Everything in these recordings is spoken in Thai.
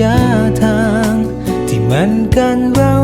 ยะทาง ที่มันกันเรา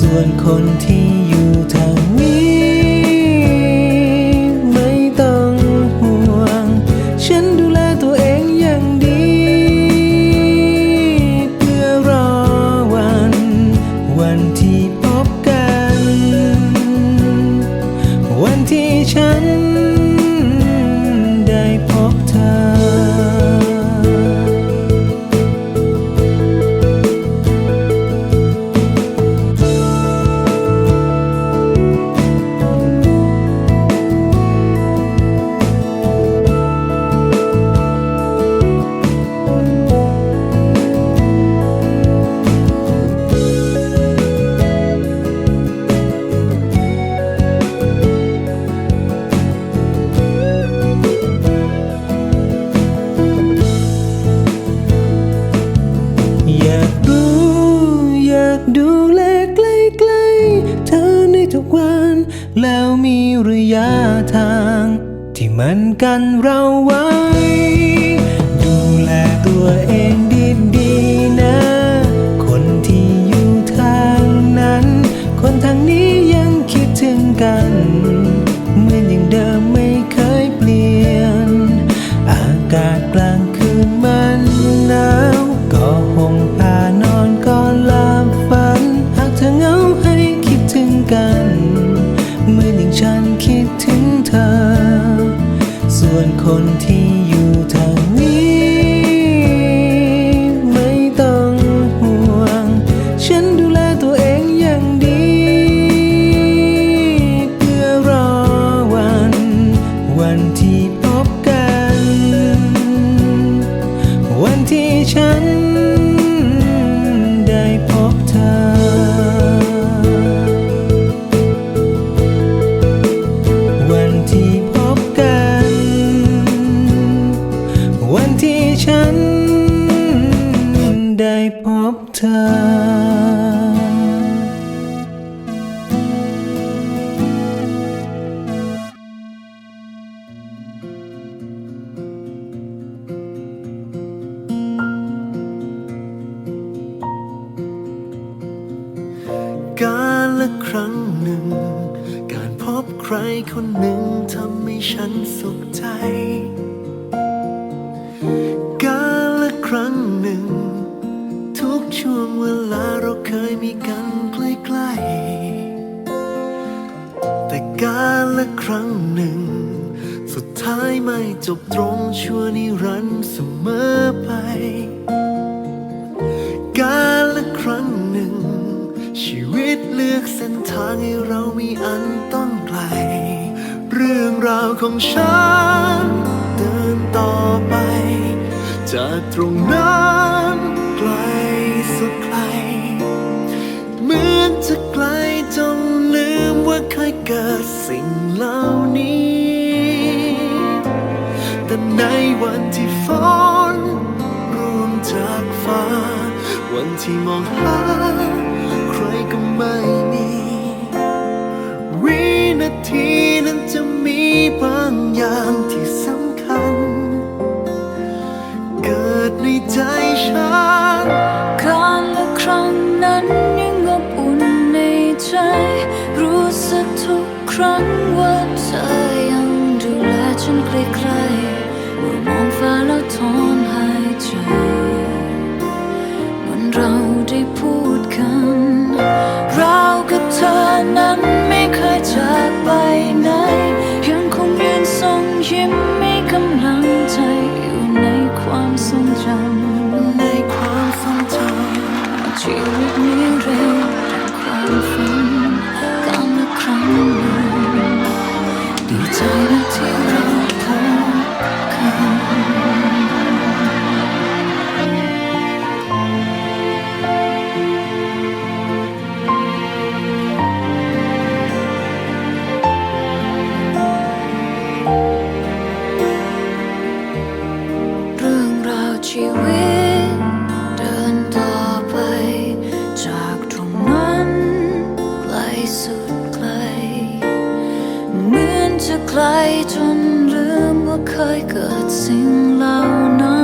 ส่วนคนที่อยู่ทางนี้ ไม่ต้องห่วง ฉันดูแลตัวเองอย่างดี เพื่อรอวัน วันที่พบกัน แล้วมีระยะทาง ที่มันกันเราไว้ ดูแลตัวเองดีๆนะ คนที่อยู่ทางนั้น คนทางนี้ยังคิดถึงกัน รคนหนึ่งทำให้ฉันสุขใจ การละครั้งหนึ่ง ทุกช่วงเวลาเราเคยมีกันใกล้ๆ แต่การละครั้งหนึ่ง สุดท้ายไม่จบตรงชั่วนิรันดร์เสมอไป การละครั้งหนึ่ง ชีวิตเลือกเส้นทางให้เรามีอันต้อง รื่องราวของฉัน เดินต่อไป จากตรงนั้นไกลสุดไกล เหมือนจะไกลจนลืมว่าเคยเกิดสิ่งเหล่านี้ แต่ในวันที่ฝนร่วงจากฟ้า วันที่มองหาใครก็ไม่มี วินาที ว่าเธอยังดูแลฉันใกล้ๆเมื่อมองฟ้าแล้วถอนหายใจ จะไกลจนลืมว่าเคยเกิดสิ่งเหล่านั้น